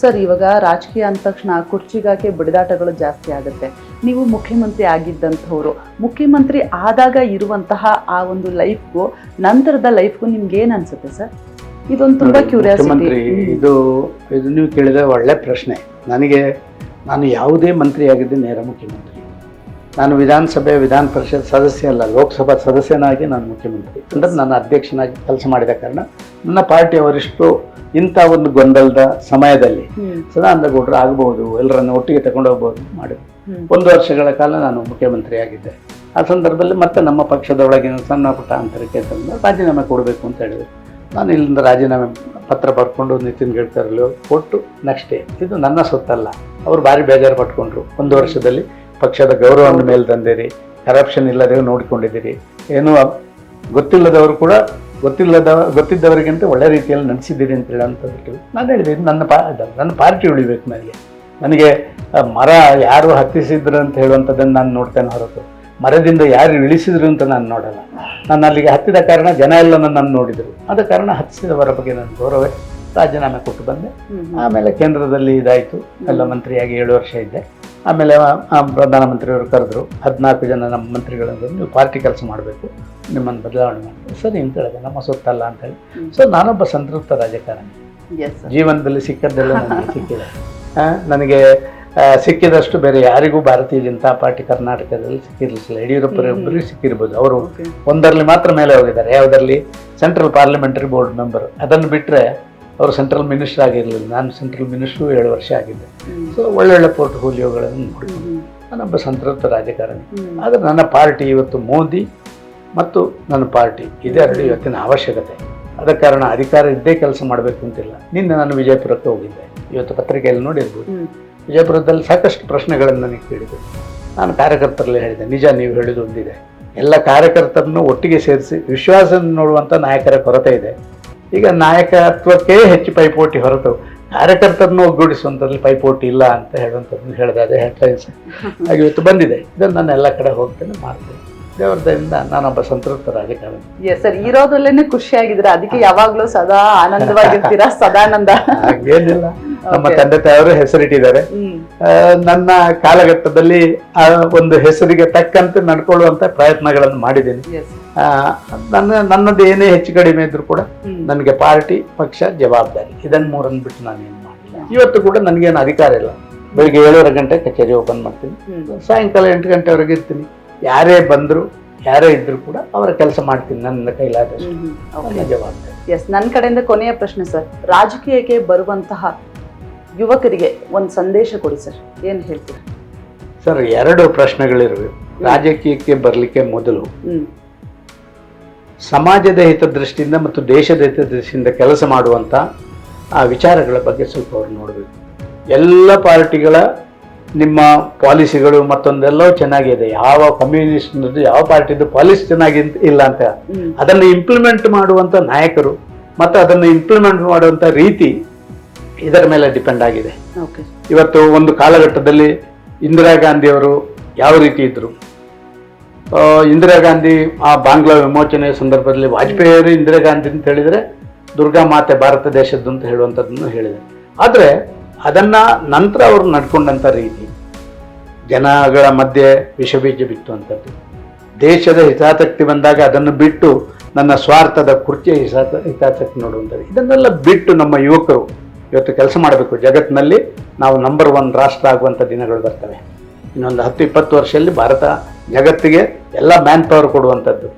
Sir ಇವಾಗ ರಾಜಕೀಯ ಅಂದ ತಕ್ಷಣ ಕುರ್ಚಿಗಾಕೆ ಬಿಡದಾಟಗಳು ಜಾಸ್ತಿ ಆಗುತ್ತೆ. ನೀವು ಮುಖ್ಯಮಂತ್ರಿ ಆಗಿದ್ದಂಥವ್ರು ಮುಖ್ಯಮಂತ್ರಿ ಆದಾಗ ಇರುವಂತಹ ಆ ಒಂದು ಲೈಫ್ಗೂ ನಂತರದ ಲೈಫ್ಗೂ ನಿಮ್ಗೆ ಏನ್ ಅನ್ಸುತ್ತೆ ಸರ್? ಇದೊಂದು ತುಂಬಾ ಕ್ಯೂರಿಯಾಸಿಟಿ ಇದು ಇದು ನೀವು ಕೇಳಿದ ಒಳ್ಳೆ ಪ್ರಶ್ನೆ. ನನಗೆ ನಾನು ಯಾವುದೇ ಮಂತ್ರಿ ಆಗಿದ್ದೆ ನೇರ ಮುಖ್ಯಮಂತ್ರಿ. ನಾನು ವಿಧಾನಸಭೆ ವಿಧಾನ ಪರಿಷತ್ ಸದಸ್ಯ ಅಲ್ಲ ಲೋಕಸಭಾ ಸದಸ್ಯನಾಗಿ ನಾನು ಮುಖ್ಯಮಂತ್ರಿ. ಅಂದರೆ ನನ್ನ ಅಧ್ಯಕ್ಷನಾಗಿ ಕೆಲಸ ಮಾಡಿದ ಕಾರಣ ನನ್ನ ಪಾರ್ಟಿಯ ವರಿಷ್ಠರು ಇಂಥ ಒಂದು ಗೊಂದಲದ ಸಮಯದಲ್ಲಿ ಸದಾನಂದಗೌಡರು ಆಗಬಹುದು ಎಲ್ಲರನ್ನು ಒಟ್ಟಿಗೆ ತಗೊಂಡು ಹೋಗ್ಬೋದು ಮಾಡಿ ಒಂದು ವರ್ಷಗಳ ಕಾಲ ನಾನು ಮುಖ್ಯಮಂತ್ರಿ ಆಗಿದ್ದೆ ಆ ಸಂದರ್ಭದಲ್ಲಿ ಮತ್ತೆ ನಮ್ಮ ಪಕ್ಷದೊಳಗಿನ ಸಣ್ಣ ಪುಟ್ಟ ಅಂತರಕ್ಕೆ ರಾಜೀನಾಮೆ ಕೊಡಬೇಕು ಅಂತ ಹೇಳಿದೆ ನಾನು ಇಲ್ಲಿಂದ ರಾಜೀನಾಮೆ ಪತ್ರ ಬರ್ಕೊಂಡು ನಿತಿನ್ ಗಡ್ಕರಿ ಕೊಟ್ಟು ನೆಕ್ಸ್ಟ್ ಡೇ ಇದು ನನ್ನ ಸೊತ್ತಲ್ಲ. ಅವರು ಭಾರಿ ಬೇಜಾರು ಪಟ್ಕೊಂಡ್ರು. ಒಂದು ವರ್ಷದಲ್ಲಿ ಪಕ್ಷದ ಗೌರವವನ್ನು ಮೇಲೆ ತಂದಿರಿ ಕರಪ್ಷನ್ ಇಲ್ಲದೆ ನೋಡಿಕೊಂಡಿದ್ದೀರಿ. ಏನು ಗೊತ್ತಿಲ್ಲದವರು ಕೂಡ ಗೊತ್ತಿಲ್ಲದ ಗೊತ್ತಿದ್ದವರಿಗಿಂತ ಒಳ್ಳೆ ರೀತಿಯಲ್ಲಿ ನಡೆಸಿದ್ದೀರಿ ಅಂತ ಹೇಳೋಂಥದ್ದು ನಾನು ಹೇಳಿದೆ ನನ್ನ ಪಾ ನನ್ನ ಪಾರ್ಟಿ ಉಳಿಬೇಕು ನನಗೆ. ನನಗೆ ಮರ ಯಾರು ಹತ್ತಿಸಿದ್ರು ಅಂತ ಹೇಳುವಂಥದ್ದನ್ನು ನಾನು ನೋಡ್ತೇನೆ ಹೊರತು. ಮರದಿಂದ ಯಾರು ಇಳಿಸಿದ್ರು ಅಂತ ನಾನು ನೋಡಲ್ಲ. ನಾನು ಅಲ್ಲಿಗೆ ಹತ್ತಿದ ಕಾರಣ ಜನ ಎಲ್ಲ ನನ್ನನ್ನು ನೋಡಿದರು. ಆದ ಕಾರಣ ಹತ್ತಿಸಿದವರ ಬಗ್ಗೆ ನನ್ನ ಗೌರವ ರಾಜೀನಾಮೆ ಕೊಟ್ಟು ಬಂದೆ. ಆಮೇಲೆ ಕೇಂದ್ರದಲ್ಲಿ ಇದಾಯಿತು. ಎಲ್ಲ ಮಂತ್ರಿಯಾಗಿ ಏಳು ವರ್ಷ ಇದ್ದೆ. ಆಮೇಲೆ ಪ್ರಧಾನಮಂತ್ರಿಯವರು ಕರೆದ್ರು ಹದಿನಾಲ್ಕು ಜನ ನಮ್ಮ ಮಂತ್ರಿಗಳನ್ನು ನೀವು ಪಾರ್ಟಿ ಕೆಲಸ ಮಾಡಬೇಕು ನಿಮ್ಮನ್ನು ಬದಲಾವಣೆ ಮಾಡಿ ಸರಿ ಅಂತ ಹೇಳಿದೆ ನಮ್ಮ ಸೊತ್ತಲ್ಲ ಅಂತ ಹೇಳಿ ಸೊ ನಾನೊಬ್ಬ ಸಂತೃಪ್ತ ರಾಜಕಾರಣಿ. ಜೀವನದಲ್ಲಿ ಸಿಕ್ಕದ್ದೆಲ್ಲ ನನಗೆ ಸಿಕ್ಕಿದೆ. ಆ, ನನಗೆ ಸಿಕ್ಕಿದಷ್ಟು ಬೇರೆ ಯಾರಿಗೂ ಭಾರತೀಯ ಜನತಾ ಪಾರ್ಟಿ ಕರ್ನಾಟಕದಲ್ಲಿ ಸಿಕ್ಕಿರಲಿಲ್ಲ ಯಡಿಯೂರಪ್ಪರೊಬ್ಬರಿಗೆ ಸಿಕ್ಕಿರ್ಬೋದು. ಅವರು ಒಂದರಲ್ಲಿ ಮಾತ್ರ ಮೇಲೆ ಹೋಗಿದ್ದಾರೆ. ಯಾವುದರಲ್ಲಿ? ಸೆಂಟ್ರಲ್ ಪಾರ್ಲಿಮೆಂಟರಿ ಬೋರ್ಡ್ ಮೆಂಬರ್ ಅದನ್ನು ಬಿಟ್ಟರೆ ಅವರು ಸೆಂಟ್ರಲ್ ಮಿನಿಸ್ಟರ್ ಆಗಿರಲಿಲ್ಲ. ನಾನು ಸೆಂಟ್ರಲ್ ಮಿನಿಸ್ಟ್ರು ಏಳು ವರ್ಷ ಆಗಿದ್ದೆ. ಸೊ ಒಳ್ಳೊಳ್ಳೆ ಪೋರ್ಟ್ಫೋಲಿಯೋಗಳನ್ನು ನೋಡಿದ್ದೆ ನಾನೊಬ್ಬ ಸಂತೃಪ್ತ ರಾಜಕಾರಣಿ. ಆದರೆ ನನ್ನ ಪಾರ್ಟಿ ಇವತ್ತು ಮೋದಿ ಮತ್ತು ನನ್ನ ಪಾರ್ಟಿ. ಇದೆರಡು ಇವತ್ತಿನ ಅವಶ್ಯಕತೆ. ಆದ ಕಾರಣ ಅಧಿಕಾರ ಇದ್ದೇ ಕೆಲಸ ಮಾಡಬೇಕು ಅಂತಿಲ್ಲ. ನಿನ್ನೆ ನಾನು ವಿಜಯಪುರಕ್ಕೆ ಹೋಗಿದ್ದೆ. ಇವತ್ತು ಪತ್ರಿಕೆಯಲ್ಲಿ ನೋಡಿರ್ಬೋದು. ವಿಜಯಪುರದಲ್ಲಿ ಸಾಕಷ್ಟು ಪ್ರಶ್ನೆಗಳನ್ನು ನನಗೆ ಕೇಳಿದೆ. ನಾನು ಕಾರ್ಯಕರ್ತರಲ್ಲಿ ಹೇಳಿದೆ ನಿಜ ನೀವು ಹೇಳಿದೊಂದಿದೆ ಎಲ್ಲ ಕಾರ್ಯಕರ್ತರನ್ನು ಒಟ್ಟಿಗೆ ಸೇರಿಸಿ ವಿಶ್ವಾಸ ನೋಡುವಂಥ ನಾಯಕರ ಕೊರತೆ ಇದೆ. ಈಗ ನಾಯಕತ್ವಕ್ಕೆ ಹೆಚ್ಚು ಪೈಪೋಟಿ ಹೊರತು ಕಾರ್ಯಕರ್ತರನ್ನು ಒಗ್ಗೂಡಿಸುವಂಥದ್ರಲ್ಲಿ ಪೈಪೋಟಿ ಇಲ್ಲ ಅಂತ ಹೇಳುವಂಥದ್ದು ಹೇಳಿದೆ ಅದೇ ಹೆಡ್ಲೈನ್ಸ್ ಹಾಗೆ ಇವತ್ತು ಬಂದಿದೆ. ಇದನ್ನು ನಾನು ಎಲ್ಲ ಕಡೆ ಹೋಗ್ತೇನೆ ಮಾಡ್ತೇನೆ. ದೇವರ ದಯೆಯಿಂದ ನಾನೊಬ್ಬ ಸಂತೃಪ್ತ ರಾಜಕಾರಣಿ. ಎಸ್ ಸರ್ ಇರೋದ್ರಲ್ಲೇನೆ ಖುಷಿಯಾಗಿದ್ರೆ ಅದಕ್ಕೆ ಯಾವಾಗ್ಲೂ ಸದಾ ಆನಂದವಾಗಿರ್ತೀರಾ? ಸದಾನಂದ. ಏನಿಲ್ಲ ನಮ್ಮ ತಂದೆ ತಾಯವರು ಹೆಸರಿಟ್ಟಿದ್ದಾರೆ. ನನ್ನ ಕಾಲಘಟ್ಟದಲ್ಲಿ ಆ ಒಂದು ಹೆಸರಿಗೆ ತಕ್ಕಂತೆ ನಡ್ಕೊಳ್ಳುವಂತ ಪ್ರಯತ್ನಗಳನ್ನು ಮಾಡಿದ್ದೀನಿ. ನನ್ನ ನನ್ನದು ಏನೇ ಹೆಚ್ಚು ಕಡಿಮೆ ಇದ್ರು ಕೂಡ ನನಗೆ ಪಾರ್ಟಿ ಪಕ್ಷ ಜವಾಬ್ದಾರಿ. ಇದನ್ನು ಮೂರನ್ನು ಬಿಟ್ಟು ಏನು ಮಾಡಿಲ್ಲ. ಇವತ್ತು ಕೂಡ ನನಗೇನು ಅಧಿಕಾರ ಇಲ್ಲ. ಬೆಳಿಗ್ಗೆ ಏಳುವರೆ ಗಂಟೆ ಕಚೇರಿ ಓಪನ್ ಮಾಡ್ತೀನಿ. ಸಾಯಂಕಾಲ ಎಂಟು ಗಂಟೆವರೆಗೆ ಇರ್ತೀನಿ. ಯಾರೇ ಬಂದರು ಯಾರೇ ಇದ್ರು ಕೂಡ ಅವರ ಕೆಲಸ ಮಾಡ್ತೀನಿ ನನ್ನ ಕೈಲಾದಷ್ಟು. ಜವಾಬ್ದಾರಿ. ಎಸ್ ನನ್ನ ಕಡೆಯಿಂದ ಕೊನೆಯ ಪ್ರಶ್ನೆ ಸರ್. ರಾಜಕೀಯಕ್ಕೆ ಬರುವಂತಹ ಯುವಕರಿಗೆ ಒಂದು ಸಂದೇಶ ಕೊಡಿ ಸರ್ ಏನು ಹೇಳ್ತೀರಾ? ಸರ್ ಎರಡು ಪ್ರಶ್ನೆಗಳಿರುವೆ. ರಾಜಕೀಯಕ್ಕೆ ಬರಲಿಕ್ಕೆ ಮೊದಲು ಸಮಾಜದ ಹಿತದೃಷ್ಟಿಯಿಂದ ಮತ್ತು ದೇಶದ ಹಿತದೃಷ್ಟಿಯಿಂದ ಕೆಲಸ ಮಾಡುವಂಥ ಆ ವಿಚಾರಗಳ ಬಗ್ಗೆ ಸ್ವಲ್ಪ ಅವ್ರು ನೋಡಬೇಕು. ಎಲ್ಲ ಪಾರ್ಟಿಗಳ ನಿಮ್ಮ ಪಾಲಿಸಿಗಳು ಮತ್ತೊಂದೆಲ್ಲವೂ ಚೆನ್ನಾಗಿದೆ. ಯಾವ ಕಮ್ಯುನಿಸ್ಟ್ ಯಾವ ಪಾರ್ಟಿದು ಪಾಲಿಸಿ ಚೆನ್ನಾಗಿ ಇಲ್ಲ ಅಂತ. ಅದನ್ನು ಇಂಪ್ಲಿಮೆಂಟ್ ಮಾಡುವಂಥ ನಾಯಕರು ಮತ್ತು ಅದನ್ನು ಇಂಪ್ಲಿಮೆಂಟ್ ಮಾಡುವಂಥ ರೀತಿ ಇದರ ಮೇಲೆ ಡಿಪೆಂಡ್ ಆಗಿದೆ. ಓಕೆ ಇವತ್ತು ಒಂದು ಕಾಲಘಟ್ಟದಲ್ಲಿ ಇಂದಿರಾ ಗಾಂಧಿಯವರು ಯಾವ ರೀತಿ ಇದ್ದರು ಇಂದಿರಾ ಗಾಂಧಿ ಆ ಬಾಂಗ್ಲಾ ವಿಮೋಚನೆಯ ಸಂದರ್ಭದಲ್ಲಿ ವಾಜಪೇಯಿಯವರು ಇಂದಿರಾ ಗಾಂಧಿ ಅಂತ ಹೇಳಿದ್ರೆ ದುರ್ಗಾ ಮಾತೆ ಭಾರತ ದೇಶದ್ದು ಅಂತ ಹೇಳುವಂಥದ್ದನ್ನು ಹೇಳಿದೆ. ಆದರೆ ಅದನ್ನು ನಂತರ ಅವರು ನಡ್ಕೊಂಡಂಥ ರೀತಿ ಜನಗಳ ಮಧ್ಯೆ ವಿಷಬೀಜ ಬಿತ್ತುವಂಥದ್ದು ದೇಶದ ಹಿತಾಸಕ್ತಿ ಬಂದಾಗ ಅದನ್ನು ಬಿಟ್ಟು ನನ್ನ ಸ್ವಾರ್ಥದ ಕುರ್ಚಿಯ ಹಿತಾಸ ಹಿತಾಸಕ್ತಿ ನೋಡುವಂಥದ್ದು ಇದನ್ನೆಲ್ಲ ಬಿಟ್ಟು ನಮ್ಮ ಯುವಕರು ಇವತ್ತು ಕೆಲಸ ಮಾಡಬೇಕು. ಜಗತ್ತಿನಲ್ಲಿ ನಾವು ನಂಬರ್ ಒನ್ ರಾಷ್ಟ್ರ ಆಗುವಂಥ ದಿನಗಳು ಬರ್ತವೆ. ಇನ್ನೊಂದು ಹತ್ತು, ಇಪ್ಪತ್ತು ವರ್ಷದಲ್ಲಿ ಭಾರತ ಜಗತ್ತಿಗೆ ಎಲ್ಲ ಮ್ಯಾನ್ ಪವರ್ ಕೊಡುವಂಥದ್ದು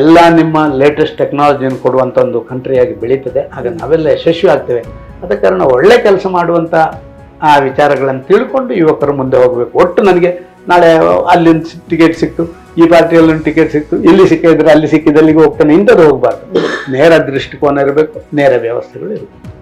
ಎಲ್ಲ ನಿಮ್ಮ ಲೇಟೆಸ್ಟ್ ಟೆಕ್ನಾಲಜಿಯನ್ನು ಕೊಡುವಂಥ ಒಂದು ಕಂಟ್ರಿಯಾಗಿ ಬೆಳೀತದೆ. ಆಗ ನಾವೆಲ್ಲ ಯಶಸ್ವಿ ಆಗ್ತೇವೆ. ಅದ ಕಾರಣ ಒಳ್ಳೆ ಕೆಲಸ ಮಾಡುವಂಥ ಆ, ವಿಚಾರಗಳನ್ನು ತಿಳ್ಕೊಂಡು ಯುವಕರು ಮುಂದೆ ಹೋಗಬೇಕು. ಒಟ್ಟು ನನಗೆ ನಾಳೆ ಅಲ್ಲಿಂದ ಟಿಕೆಟ್ ಸಿಕ್ತು, ಈ ಪಾರ್ಟಿಯಲ್ಲಿ ಟಿಕೆಟ್ ಸಿಕ್ತು, ಇಲ್ಲಿ ಸಿಕ್ಕಿದ್ರೆ ಅಲ್ಲಿ ಸಿಕ್ಕಿದ್ದಲ್ಲಿಗೆ ಹೋಗ್ತಾನೆ, ಇಂಥದ್ದು ಹೋಗಬಾರ್ದು. ನೇರ ದೃಷ್ಟಿಕೋನ ಇರಬೇಕು, ನೇರ ವ್ಯವಸ್ಥೆಗಳು ಇರಬೇಕು.